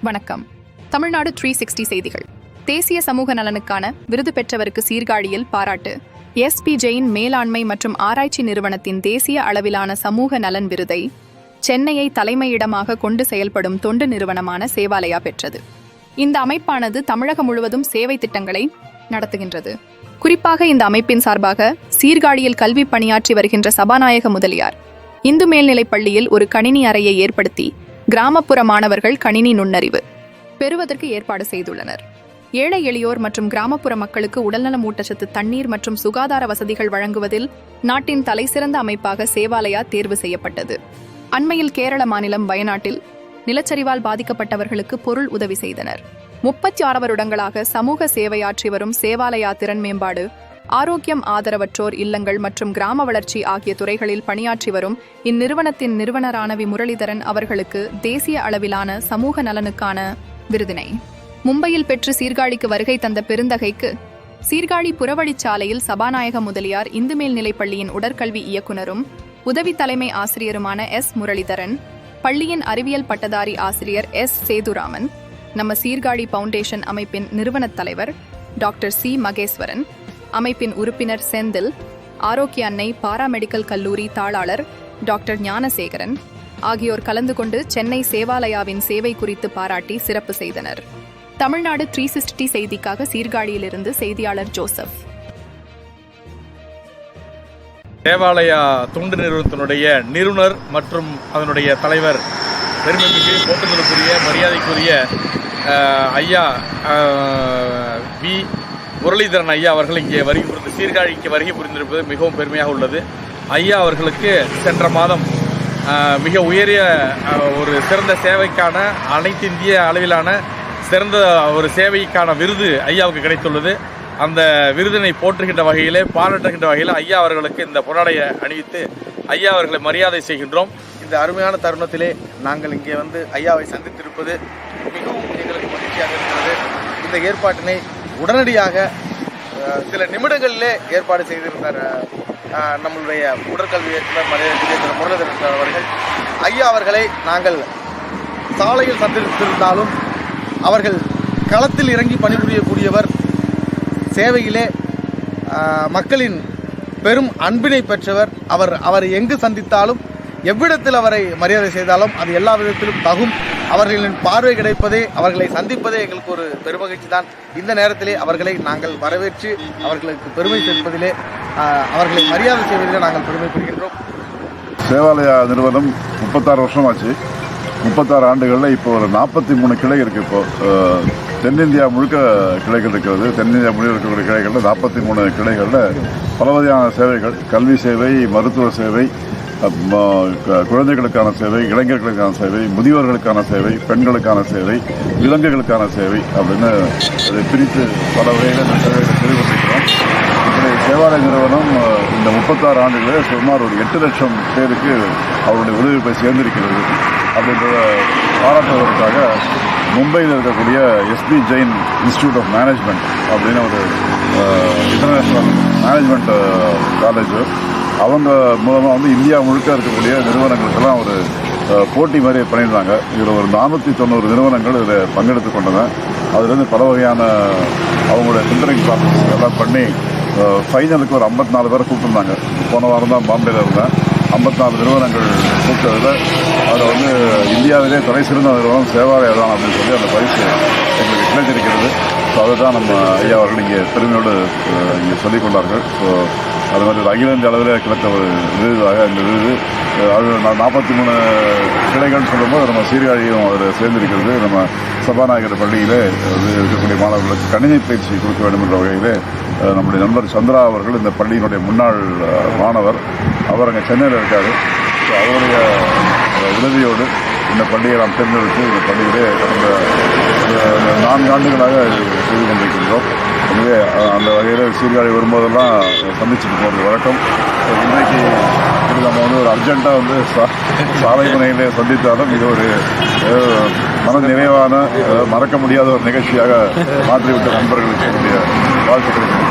வணக்கம். Tamil Nadu three sixty செய்திகள். தேசிய சமூக நலனுக்கான விருது பெற்றவருக்கு சீர்காழியில் பாராட்டு. எஸ்பி ஜெயின் மேலாண்மை மற்றும் ஆராய்ச்சி நிறுவனத்தின் தேசிய அளவிலான சமூக நலன் விருதை சென்னையை தலைமையிடமாக கொண்டு செயல்படும் தொண்டு நிறுவனமான சேவாலயா பெற்றது. இந்த அமைப்பானது தமிழகம் முழுவதும் சேவை திட்டங்களை நடத்துகின்றது. குறிப்பாக இந்த அமைப்பின் சார்பாக சீர்காழியில் கல்வி பணியாற்றி வருகின்ற சபாநாயக முதலியார் இந்து மேல்நிலைப் பள்ளியில் ஒரு கணினி அறையை ஏற்படுத்தி கிராமப்புற மாணவர்கள் கணினி நுண்ணறிவு பெறுவதற்கு ஏற்பாடு செய்துள்ளனர். ஏழை எளியோர் மற்றும் கிராமப்புற மக்களுக்கு உடல்நலம் ஊட்டச்சத்து தண்ணீர் மற்றும் சுகாதார வசதிகள் வழங்குவதில் நாட்டின் தலைசிறந்த அமைப்பாக சேவாலயா தேர்வு செய்யப்பட்டது. அண்மையில் கேரள மாநிலம் வயநாட்டில் நிலச்சரிவால் பாதிக்கப்பட்டவர்களுக்கு பொருள் உதவி செய்தனர். முப்பத்தி ஆறு வருடங்களாக சமூக சேவையாற்றி வரும் சேவாலயா திறன் மேம்பாடு ஆரோக்கியம் ஆதரவற்றோர் இல்லங்கள் மற்றும் கிராம வளர்ச்சி ஆகிய துறைகளில் பணியாற்றி வரும் இந்நிறுவனத்தின் நிறுவனரான வி முரளிதரன் அவர்களுக்கு தேசிய அளவிலான சமூக நலனுக்கான விருதினை. மும்பையில் பெற்று சீர்காழிக்கு வருகை தந்த பெருந்தகைக்கு சீர்காழி புறவழிச்சாலையில் சபாநாயக முதலியார் இந்து மேல்நிலைப்பள்ளியின் உடற்கல்வி இயக்குனரும் உதவி தலைமை ஆசிரியருமான எஸ். முரளிதரன் பள்ளியின் அறிவியல் பட்டதாரி ஆசிரியர் எஸ். சேதுராமன் நம்ம சீர்காழி பவுண்டேஷன் அமைப்பின் நிறுவனத் தலைவர் டாக்டர் சி. மகேஸ்வரன் அமைப்பின் உறுப்பினர் செந்தில் ஆரோக்கிய அன்னை பாராமெடிக்கல் கல்லூரி தாளாளர் டாக்டர் ஞானசேகரன் ஆகியோர் கலந்து கொண்டு சென்னை சேவாலயாவின் சேவை குறித்து பாராட்டி சிறப்பு செய்தனர். தமிழ்நாடு த்ரீ சிக்ஸ்டி செய்திக்காக சீர்காழியிலிருந்து செய்தியாளர் ஜோசப். தேவாலயா தொண்டு நிறுவனத்தினுடைய நிறுவனர் மற்றும் அதனுடைய தலைவர் பெருமைமிகு போட்டுதலுக்குரிய மரியாதைக்குரிய ஐயா வி. முரளிதரன் ஐயா அவர்கள் இங்கே வருகை புரிந்து சீர்காழிக்கு வருகை புரிந்திருப்பது மிகவும் பெருமையாக உள்ளது. ஐயா அவர்களுக்கு சென்ற மாதம் மிக உயரிய ஒரு சிறந்த சேவைக்கான அனைத்து இந்திய அளவிலான சிறந்த ஒரு சேவைக்கான விருது ஐயாவுக்கு கிடைத்துள்ளது. அந்த விருதினை போற்றுகின்ற வகையிலே பாராட்டுகின்ற வகையில் ஐயா அவர்களுக்கு இந்த பொன்னாடையை அணிவித்து ஐயா அவர்களை மரியாதை செய்கின்றோம். இந்த அருமையான தருணத்திலே நாங்கள் இங்கே வந்து ஐயாவை சந்தித்திருப்பது மிகவும் எங்களுக்கு மகிழ்ச்சியாக இருக்கிறது. இந்த ஏற்பாட்டினை உடனடியாக சில நிமிடங்களிலே ஏற்பாடு செய்திருந்தார் நம்மளுடைய உடற்கல்வி இயக்குனர் மரியாதைக்குரிய முரளிதரன் அவர்கள். ஐயா அவர்களை நாங்கள் சாலையில் சந்தித்திருந்தாலும் அவர்கள் களத்தில் இறங்கி பணிபுரியக்கூடியவர் சேவையிலே மக்களின் பெரும் அன்பினை பெற்றவர் அவர். அவரை எங்கு சந்தித்தாலும் எவ்விடத்தில் அவரை மரியாதை செய்தாலும் அது எல்லா விதத்திலும் தகும். அவர்களின் பார்வை கிடைப்பதே அவர்களை சந்திப்பதே எங்களுக்கு ஒரு பெருமகிழ்ச்சி தான். இந்த நேரத்திலே அவர்களை நாங்கள் வரவேற்று அவர்களுக்கு பெருமை சேர்ப்பதிலே அவர்களை மரியாதை செய்வதிலே நாங்கள் பெருமை பெருமைப்படுகின்றோம் சேவாலயா நிறுவனம் முப்பத்தாறு வருஷம் ஆச்சு முப்பத்தாறு ஆண்டுகளில் இப்போ ஒரு நாற்பத்தி மூணு கிளை இருக்குது இப்போ தென்னிந்தியா முழுக்க கிளைகள் இருக்கிறது. தென்னிந்தியா முழுக்க இருக்கக்கூடிய கிளைகளில் நாற்பத்தி மூணு கிளைகளில் பல வகையான சேவைகள். கல்வி சேவை மருத்துவ சேவை குழந்தைகளுக்கான சேவை இளைஞர்களுக்கான சேவை முதியோர்களுக்கான சேவை பெண்களுக்கான சேவை விலங்குகளுக்கான சேவை அப்படின்னு அதை பிரித்து பல வகையில் இந்த சேவைகளை செய்து இப்படி சேவாலய நிறுவனம் இந்த முப்பத்தாறு ஆண்டுகளில் சுமார் ஒரு எட்டு லட்சம் பேருக்கு அவருடைய உதவி போய் சேர்ந்திருக்கிறது. அப்படின்றத பாராட்டுவதற்காக மும்பையில் இருக்கக்கூடிய SP Jain institute of management அப்படின்னு ஒரு இன்டர்நேஷ்னல் மேனேஜ்மெண்ட் காலேஜ் அவங்க மூலமாக வந்து இந்தியா முழுக்க இருக்கக்கூடிய நிறுவனங்களுக்கெல்லாம் ஒரு போட்டி மாதிரி பண்ணியிருந்தாங்க. இதில் ஒரு நானூற்றி தொண்ணூறு நிறுவனங்கள் இதில் பங்கெடுத்து கொண்டன. அதுலேருந்து பல வகையான அவங்களுடைய ஃபில்டரிங் ப்ராசஸ் எல்லாம் பண்ணி ஃபைனலுக்கு ஒரு ஐம்பத்தி நாலு பேரை கூப்பிட்டுருந்தாங்க. போன வாரம் தான் பாம்பேயில் இருந்தேன். ஐம்பத்தி நிறுவனங்கள் கூப்பிட்டதில் அதில் வந்து இந்தியாவிலே தலை சிறந்த நிறுவனம் சேவாலயம் தான் அப்படின்னு சொல்லி அந்த பரிசு எங்களுக்கு கிடைத்திருக்கிறது. ஸோ அதை தான் நம்ம ஐயா அவர்கள் இங்கே பெருமையோடு இங்கே சொல்லிக்கொண்டார்கள். ஸோ அது மாதிரி ஒரு அகில இந்திய அளவில் கிடைத்த ஒரு விருதாக இந்த விருது. அது அது நாற்பத்தி மூணு கிளைகள்னு சொல்லும்போது நம்ம சீர்காழியும் அதில் சேர்ந்திருக்கிறது. நம்ம சபாநாயகர் பள்ளியிலே இருக்கக்கூடிய மாணவர்களுக்கு கணினி பயிற்சி கொடுக்க வேண்டும் என்ற வகையில் நம்முடைய நண்பர் சந்திரா அவர்கள் இந்த பள்ளியினுடைய முன்னாள் மாணவர். அவர் அங்கே சென்னையில் இருக்கார். ஸோ அவருடைய உதவியோடு இந்த பள்ளியை நாம் தேர்ந்தெடுத்து இந்த பள்ளியிலே கடந்த நான்கு ஆண்டுகளாக செய்து கொண்டிருக்கின்றோம். எனவே அந்த வகையில் சீர்காழி வரும்போதெல்லாம் சந்திச்சுட்டு போகிறது வழக்கம். இன்றைக்கு இது நம்ம வந்து ஒரு அர்ஜென்ட்டாக வந்து சா சாலை முனையிலே சந்தித்தாலும் இது ஒரு மன நிறைவான மறக்க முடியாத ஒரு நிகழ்ச்சியாக மாற்றிவிட்ட நண்பர்களுக்கு வாழ்த்துக்கள்